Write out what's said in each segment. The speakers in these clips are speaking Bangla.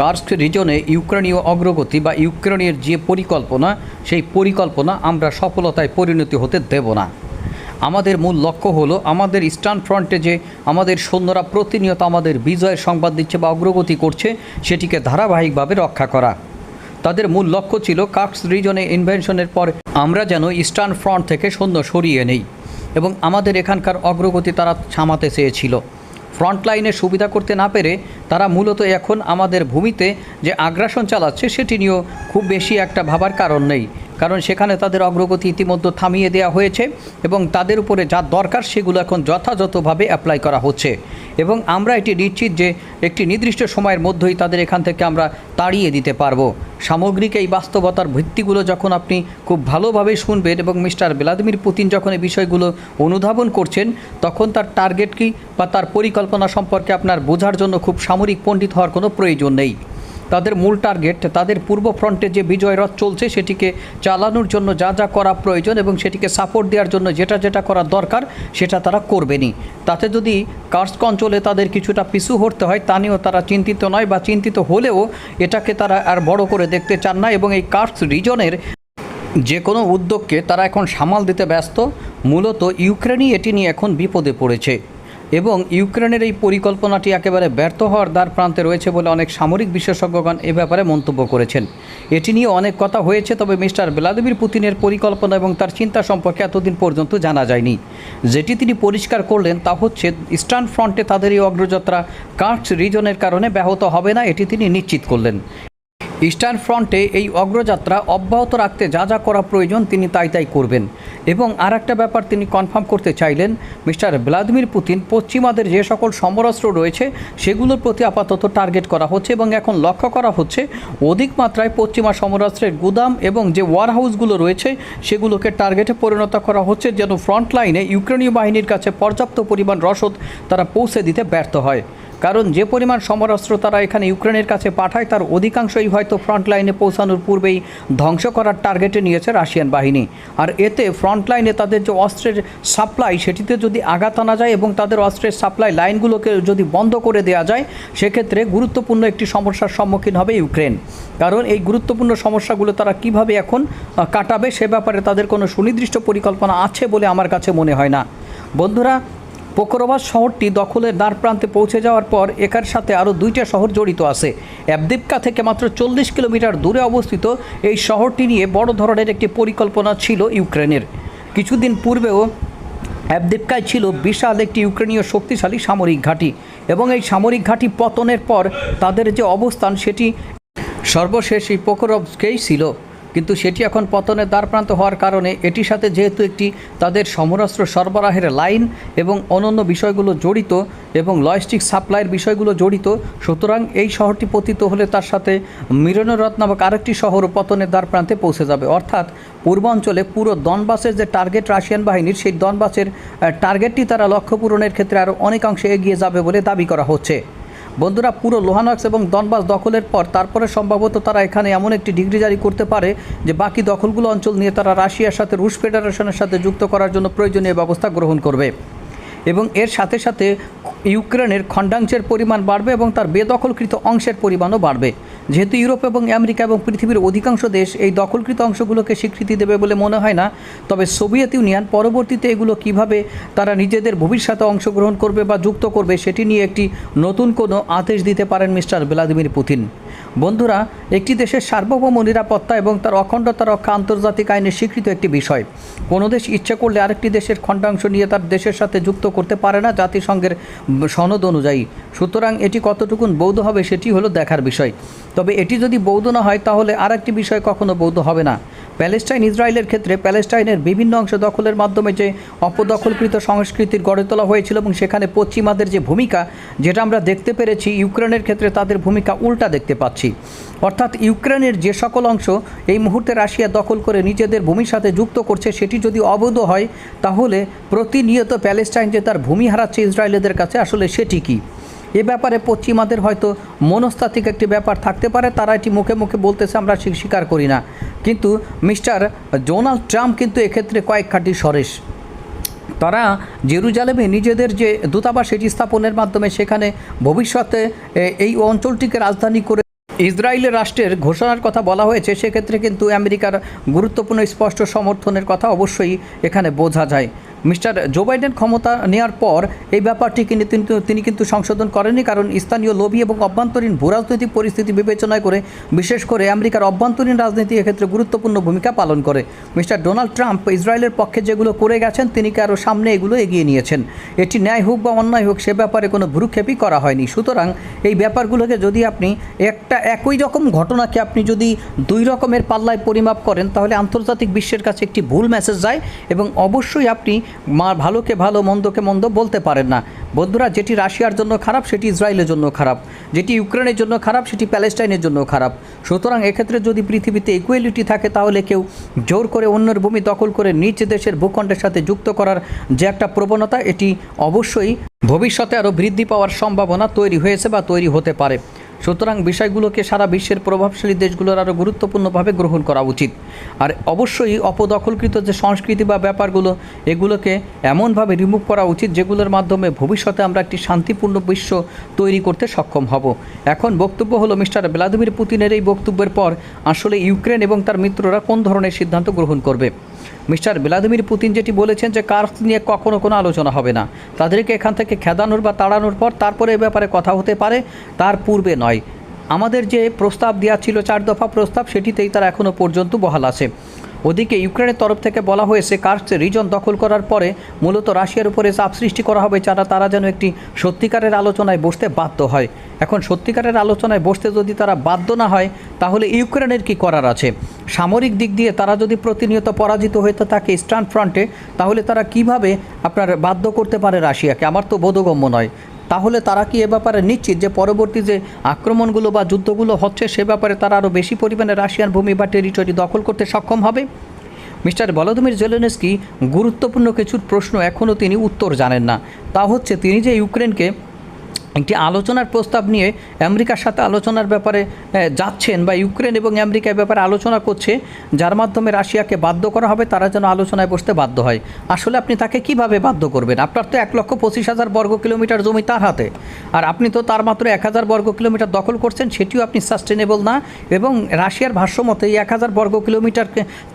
কার্স্ক রিজনে ইউক্রেনীয় অগ্রগতি বা ইউক্রেনের যে পরিকল্পনা, সেই পরিকল্পনা আমরা সফলতায় পরিণতি হতে দেব না। আমাদের মূল লক্ষ্য হলো আমাদের ইস্টার্ন ফ্রন্টে যে আমাদের সৈন্যরা প্রতিনিয়ত আমাদের বিজয়ের সংবাদ দিচ্ছে বা অগ্রগতি করছে, সেটিকে ধারাবাহিকভাবে রক্ষা করা। তাদের মূল লক্ষ্য ছিল কার্কস রিজনে ইনভেনশনের পর আমরা যেন ইস্টার্ন ফ্রন্ট থেকে সৈন্য সরিয়ে নেই এবং আমাদের এখানকার অগ্রগতি তারা থামাতে চেয়েছিল। ফ্রন্ট লাইনে সুবিধা করতে না পেরে তারা মূলত এখন আমাদের ভূমিতে যে আগ্রাসন চালাচ্ছে, সেটি নিয়েও খুব বেশি একটা ভাবার কারণ নেই। কারণ সেখানে তাদের অগ্রগতি ইতিমধ্যে থামিয়ে দেওয়া হয়েছে এবং তাদের উপরে যা দরকার সেগুলো এখন যথাযথভাবে অ্যাপ্লাই করা হচ্ছে। এবং আমরা এটি নিশ্চিত যে একটি নির্দিষ্ট সময়ের মধ্যেই তাদের এখান থেকে আমরা তাড়িয়ে দিতে পারব। সামগ্রিক এই বাস্তবতার ভিত্তিগুলো যখন আপনি খুব ভালোভাবে শুনবেন এবং মিস্টার ভ্লাদিমির পুতিন যখন এই বিষয়গুলো অনুধাবন করছেন, তখন তার টার্গেট কী বা তার পরিকল্পনা সম্পর্কে আপনার বোঝার জন্য খুব সামরিক পণ্ডিত হওয়ার কোনো প্রয়োজন নেই। তাদের মূল টার্গেট, তাদের পূর্ব ফ্রন্টে যে বিজয় রথ চলছে, সেটিকে চালানোর জন্য যা যা করা প্রয়োজন এবং সেটিকে সাপোর্ট দেওয়ার জন্য যেটা যেটা করা দরকার, সেটা তারা করবেনই। তাতে যদি কার্স্ক অঞ্চলে তাদের কিছুটা পিছু হতে হয়, তা নিয়েও তারা চিন্তিত নয় বা চিন্তিত হলেও এটাকে তারা আর বড় করে দেখতে চান না এবং এই কার্স্ক রিজনের যে কোনো উদ্যোগকে তারা এখন সামাল দিতে ব্যস্ত। মূলত ইউক্রেনই এটি নিয়ে এখন বিপদে পড়েছে। এবং ইউক্রেনের এই পরিকল্পনাটি একেবারে ব্যর্থ হওয়ার দ্বার প্রান্তে রয়েছে বলে অনেক সামরিক বিশেষজ্ঞগণ এ ব্যাপারে মন্তব্য করেছেন। এটি নিয়ে অনেক কথা হয়েছে, তবে মিস্টার ভ্লাদিমির পুতিনের পরিকল্পনা এবং তার চিন্তা সম্পর্কে এতদিন পর্যন্ত জানা যায়নি। যেটি তিনি পরিষ্কার করলেন তা হচ্ছে, ইস্টার্ন ফ্রন্টে তাদের এই অগ্রযাত্রা কার্স রিজনের কারণে ব্যাহত হবে না, এটি তিনি নিশ্চিত করলেন। ইস্টার্ন ফ্রন্টে এই অগ্রযাত্রা অব্যাহত রাখতে যা যা করা প্রয়োজন তিনি তাই তাই করবেন। এবং আর একটা ব্যাপার তিনি কনফার্ম করতে চাইলেন, মিস্টার ভ্লাদিমির পুতিন, পশ্চিমাদের যে সকল সমরাস্ত্র রয়েছে, সেগুলোর প্রতি আপাতত টার্গেট করা হচ্ছে এবং এখন লক্ষ্য করা হচ্ছে অধিক মাত্রায় পশ্চিমা সমরাস্ত্রের গুদাম এবং যে ওয়ার হাউসগুলো রয়েছে, সেগুলোকে টার্গেটে পরিণত করা হচ্ছে যেন ফ্রন্ট লাইনে ইউক্রেনীয় বাহিনীর কাছে পর্যাপ্ত পরিমাণ রসদ তারা পৌঁছে দিতে ব্যর্থ হয়। কারণ যে পরিমাণ সমরাস্ত্র তারা এখানে ইউক্রেনের কাছে পাঠায়, তার অধিকাংশই হয়তো ফ্রন্ট লাইনে পৌঁছানোর পূর্বেই ধ্বংস করার টার্গেটে নিয়েছে রাশিয়ান বাহিনী। আর এতে ফ্রন্ট লাইনে তাদের যে অস্ত্রের সাপ্লাই, সেটিতে যদি আঘাত আনা যায় এবং তাদের অস্ত্রের সাপ্লাই লাইনগুলোকে যদি বন্ধ করে দেওয়া যায়, সেক্ষেত্রে গুরুত্বপূর্ণ একটি সমস্যার সম্মুখীন হবে ইউক্রেন। কারণ এই গুরুত্বপূর্ণ সমস্যাগুলো তারা কীভাবে এখন কাটাবে, সে ব্যাপারে তাদের কোনো সুনির্দিষ্ট পরিকল্পনা আছে বলে আমার কাছে মনে হয় না। বন্ধুরা পোকরোভাস শহরটি দখলের দ্বার প্রান্তে পৌঁছে যাওয়ার পর একার সাথে আরও দুইটা শহর জড়িত আছে। অ্যাবদিপকা থেকে মাত্র চল্লিশ কিলোমিটার দূরে অবস্থিত এই শহরটি নিয়ে বড় ধরনের একটি পরিকল্পনা ছিল ইউক্রেনের। কিছুদিন পূর্বেও অ্যাবদিপকায় ছিল বিশাল একটি ইউক্রেনীয় শক্তিশালী সামরিক ঘাঁটি এবং এই সামরিক ঘাঁটি পতনের পর তাদের যে অবস্থান সেটি সর্বশেষ এই পোকরভসকেই ছিল। কিন্তু সেটি এখন পতনের দ্বারপ্রান্ত হওয়ার কারণে এটির সাথে যেহেতু একটি তাদের সমরাস্ত্র সরবরাহের লাইন এবং অন্যান্য বিষয়গুলো জড়িত এবং লজিস্টিক সাপ্লাইয়ের বিষয়গুলো জড়িত, সুতরাং এই শহরটি পতিত হলে তার সাথে মিরনরথ নামক আরেকটি শহর পতনের দ্বারপ্রান্তে পৌঁছে যাবে। অর্থাৎ পূর্বাঞ্চলে পুরো দনবাসের যে টার্গেট রাশিয়ান বাহিনীর, সেই দনবাসের টার্গেটটি তারা লক্ষ্য পূরণের ক্ষেত্রে আরও অনেকাংশে এগিয়ে যাবে বলে দাবি করা হচ্ছে। বন্ধুরা, পুরো লোহানক্স এবং দনবাস দখলের পর তারপরে সম্ভবত তারা এখানে এমন একটি ডিগ্রি জারি করতে পারে যে বাকি দখলগুলো অঞ্চল নিয়ে তারা রাশিয়ার সাথে, রুশ ফেডারেশনের সাথে যুক্ত করার জন্য প্রয়োজনীয় ব্যবস্থা গ্রহণ করবে। এবং এর সাথে সাথে ইউক্রেনের খণ্ডাংশের পরিমাণ বাড়বে এবং তার বেদখলকৃত অংশের পরিমাণও বাড়বে। যেহেতু ইউরোপ এবং আমেরিকা এবং পৃথিবীর অধিকাংশ দেশ এই দখলকৃত অংশগুলোকে স্বীকৃতি দেবে বলে মনে হয় না, তবে সোভিয়েত ইউনিয়ন পরবর্তীতে এগুলো কীভাবে তারা নিজেদের ভবিষ্যতে অংশগ্রহণ করবে বা যুক্ত করবে সেটি নিয়ে একটি নতুন কোনো আদেশ দিতে পারেন মিস্টার ভ্লাদিমির পুতিন। বন্ধুরা, একটি দেশের সার্বভৌম নিরাপত্তা এবং তার অখণ্ডতা রক্ষা আন্তর্জাতিক আইনে স্বীকৃত একটি বিষয়। কোনো দেশ ইচ্ছে করলে আরেকটি দেশের খণ্ডাংশ নিয়ে তার দেশের সাথে যুক্ত করতে পারে না জাতিসংঘের সনদ অনুযায়ী। সুতরাং এটি কতটুকুন বৌদ্ধ হবে সেটি হলো দেখার বিষয়। তবে এটি যদি বৌদ্ধ না হয়, তাহলে আর একটি বিষয় কখনো বৌদ্ধ হবে না। প্যালেস্টাইন ইসরায়েলের ক্ষেত্রে প্যালেস্টাইনের বিভিন্ন অংশ দখলের মাধ্যমে যে অপদখলকৃত সংস্কৃতির গড়ে তোলা হয়েছিল এবং সেখানে পশ্চিমাদের যে ভূমিকা, যেটা আমরা দেখতে পেরেছি, ইউক্রেনের ক্ষেত্রে তাদের ভূমিকা উল্টা দেখতে পাচ্ছি। অর্থাৎ ইউক্রেনের যে সকল অংশ, এই মুহূর্তে রাশিয়া দখল করে নিজেদের ভূমির সাথে যুক্ত করছে, সেটি যদি অবৈধ হয়, তাহলে প্রতিনিয়ত প্যালেস্টাইন যে তার ভূমি হারাচ্ছে ইসরায়েলিদের কাছে, আসলে সেটি কী? এ ব্যাপারে পশ্চিমাদের হয়তো মনস্তাত্ত্বিক একটি ব্যাপার থাকতে পারে, তারা এটি মুখে মুখে বলতেছে, আমরা স্বীকার করি না। কিন্তু মিস্টার ডোনাল্ড ট্রাম্প কিন্তু এক্ষেত্রে কয়েক খাঁটি সরেশ। তারা জেরুজালেমে নিজেদের যে দূতাবাস সেটি স্থাপনের মাধ্যমে সেখানে ভবিষ্যতে এই অঞ্চলটিকে রাজধানী করে ইসরায়েলের রাষ্ট্রের ঘোষণার কথা বলা হয়েছে, সেক্ষেত্রে কিন্তু আমেরিকার গুরুত্বপূর্ণ স্পষ্ট সমর্থনের কথা অবশ্যই এখানে বোঝা যায়। মিস্টার জো বাইডেন ক্ষমতা নেওয়ার পর এই ব্যাপারটি কিন্তু তিনি কিন্তু সংশোধন করেননি, কারণ স্থানীয় লবি এবং অভ্যন্তরীণ ভূরাজনৈতিক পরিস্থিতি বিবেচনায় করে, বিশেষ করে আমেরিকার অভ্যন্তরীণ রাজনীতি এক্ষেত্রে গুরুত্বপূর্ণ ভূমিকা পালন করে। মিস্টার ডোনাল্ড ট্রাম্প ইসরায়েলের পক্ষে যেগুলো করে গেছেন, তিনি কি আরও সামনে এগুলো এগিয়ে নিয়েছেন? এটি ন্যায় হোক বা অন্যায় হোক, সে ব্যাপারে কোনো ভ্রুক্ষেপই করা হয়নি। সুতরাং এই ব্যাপারগুলোকে যদি আপনি একটা একই রকম ঘটনাকে আপনি যদি দুই রকমের পাল্লায় পরিমাপ করেন, তাহলে আন্তর্জাতিক বিশ্বের কাছে একটি ভুল মেসেজ যায় এবং অবশ্যই আপনি মা ভালোকে ভালো, মন্দকে মন্দ বলতে পারেন না। বন্ধুরা, যেটি রাশিয়ার জন্য খারাপ, সেটি ইসরায়েলের জন্য খারাপ। যেটি ইউক্রেনের জন্য খারাপ, সেটি প্যালেস্টাইনের জন্য খারাপ। সুতরাং এক্ষেত্রে যদি পৃথিবীতে ইকুয়ালিটি থাকে, তাহলে কেউ জোর করে অন্যের ভূমি দখল করে নিজ দেশের ভূখণ্ডের সাথে যুক্ত করার যে একটা প্রবণতা, এটি অবশ্যই ভবিষ্যতে আরও বৃদ্ধি পাওয়ার সম্ভাবনা তৈরি হয়েছে বা তৈরি হতে পারে। সুতরাং বিষয়গুলোকে সারা বিশ্বের প্রভাবশালী দেশগুলোর আরও গুরুত্বপূর্ণভাবে গ্রহণ করা উচিত। আর অবশ্যই অপদখলকৃত যে সংস্কৃতি বা ব্যাপারগুলো, এগুলোকে এমনভাবে রিমুভ করা উচিত যেগুলোর মাধ্যমে ভবিষ্যতে আমরা একটি শান্তিপূর্ণ বিশ্ব তৈরি করতে সক্ষম হব। এখন বক্তব্য হলো মিস্টার ভ্লাদিমির পুতিনের এই বক্তব্যের পর আসলে ইউক্রেন এবং তার মিত্ররা কোন ধরনের সিদ্ধান্ত গ্রহণ করবে। মিস্টার ভ্লাদিমির পুতিন যেটি বলেছেন যে কার নিয়ে কখনও কোনো আলোচনা হবে না। তাদেরকে এখান থেকে খেদানোর বা তাড়ানোর পর তারপরে এ ব্যাপারে কথা হতে পারে, তার পূর্বে নয়। আমাদের যে প্রস্তাব দেওয়া ছিল, চার দফা প্রস্তাব, সেটিতেই তারা এখনও পর্যন্ত বহাল আছে। ওদিকে ইউক্রেনের তরফ থেকে বলা হয়েছে কার্স রিজন দখল করার পরে মূলত রাশিয়ার উপরে চাপ সৃষ্টি করা হবে যারা তারা যেন একটি সত্যিকারের আলোচনায় বসতে বাধ্য হয়। এখন সত্যিকারের আলোচনায় বসতে যদি তারা বাধ্য না হয়, তাহলে ইউক্রেনের কি করার আছে? সামরিক দিক দিয়ে তারা যদি প্রতিনিয়ত পরাজিত হতে থাকে ইস্টার্ন ফ্রন্টে, তাহলে তারা কীভাবে আপনার বাধ্য করতে পারে রাশিয়াকে? আমার তো বোধগম্য নয়। তাহলে তারা কি এ ব্যাপারে নিশ্চিত যে পরবর্তী যে আক্রমণগুলো বা যুদ্ধগুলো হচ্ছে, সে ব্যাপারে তারা আরও বেশি পরিমাণে রাশিয়ান ভূমি বা টেরিটরি দখল করতে সক্ষম হবে? মিস্টার ভলোদিমির জেলেনস্কি, গুরুত্বপূর্ণ কিছুর প্রশ্ন এখনও তিনি উত্তর জানেন না। তা হচ্ছে, তিনি যে ইউক্রেনকে একটি আলোচনার প্রস্তাব নিয়ে আমেরিকার সাথে আলোচনার ব্যাপারে যাচ্ছেন বা ইউক্রেন এবং আমেরিকার ব্যাপারে আলোচনা করছে, যার মাধ্যমে রাশিয়াকে বাধ্য করা হবে, তারা যেন আলোচনায় বসতে বাধ্য হয়। আসলে আপনি তাকে কীভাবে বাধ্য করবেন? আপনার তো এক লক্ষ পঁচিশ হাজার বর্গ কিলোমিটার জমি তার হাতে। আর আপনি তো তার মাত্র এক হাজার বর্গ কিলোমিটার দখল করছেন, সেটিও আপনি সাস্টেনেবল না। এবং রাশিয়ার ভাষ্য মতে, এই এক হাজার বর্গ কিলোমিটার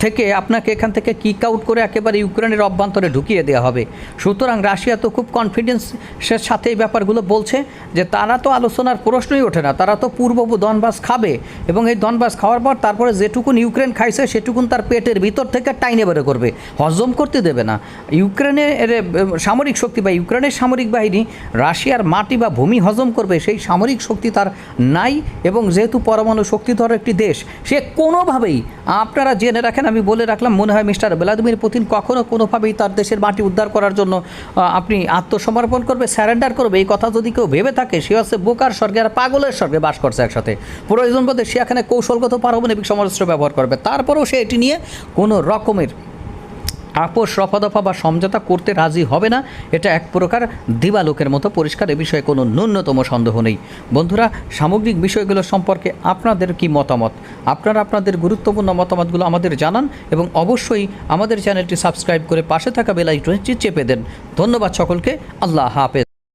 থেকে আপনাকে এখান থেকে কিক আউট করে একেবারে ইউক্রেনের অভ্যন্তরে ঢুকিয়ে দেওয়া হবে। সুতরাং রাশিয়া তো খুব কনফিডেন্সের সাথে এই ব্যাপারগুলো বলছে। যে তারা তো আলোচনার প্রশ্নই ওঠে না, তারা তো পূর্ব দনবাস খাবে এবং এই দনবাস খাওয়ার পর তারপরে যেটুকুন ইউক্রেন খাইছে সেটুকুন তার পেটের ভিতর থেকে টাইনে বেরো করবে, হজম করতে দেবে না। ইউক্রেনের সামরিক শক্তি বা ইউক্রেনের সামরিক বাহিনী রাশিয়ার মাটি বা ভূমি হজম করবে, সেই সামরিক শক্তি তার নাই এবং যেহেতু পরমাণু শক্তিধর একটি দেশ, সে কোনোভাবেই, আপনারা জেনে রাখেন, আমি বলে রাখলাম, মনে হয় মিস্টার ভ্লাদিমির পুতিন কখনো কোনোভাবেই তার দেশের মাটি উদ্ধার করার জন্য আপনি আত্মসমর্পণ করবে, স্যারেন্ডার করবে, এই কথা যদি কেউ ভেবে থাকে সে হচ্ছে বোকার স্বর্গে আর পাগলের স্বর্গে বাস করছে একসাথে। প্রয়োজন বোধে সে এখানে কৌশলগত পারমাণবিক সমরাস্ত্র ব্যবহার করবে। তারপরেও সে এটি নিয়ে কোনো রকমের আপোষ, রফাদফা বা সমঝোতা করতে রাজি হবে না। এটা এক প্রকার দিবালোকের মতো পরিষ্কার, এ বিষয়ে কোনো ন্যূনতম সন্দেহ নেই। বন্ধুরা, সামগ্রিক বিষয়গুলো সম্পর্কে আপনাদের কি মতামত? আপনারা আপনাদের গুরুত্বপূর্ণ মতামতগুলো আমাদের জানান এবং অবশ্যই আমাদের চ্যানেলটি সাবস্ক্রাইব করে পাশে থাকা বেল আইকনটি চেপে দেন। ধন্যবাদ সকলকে, আল্লাহ হাফেজ।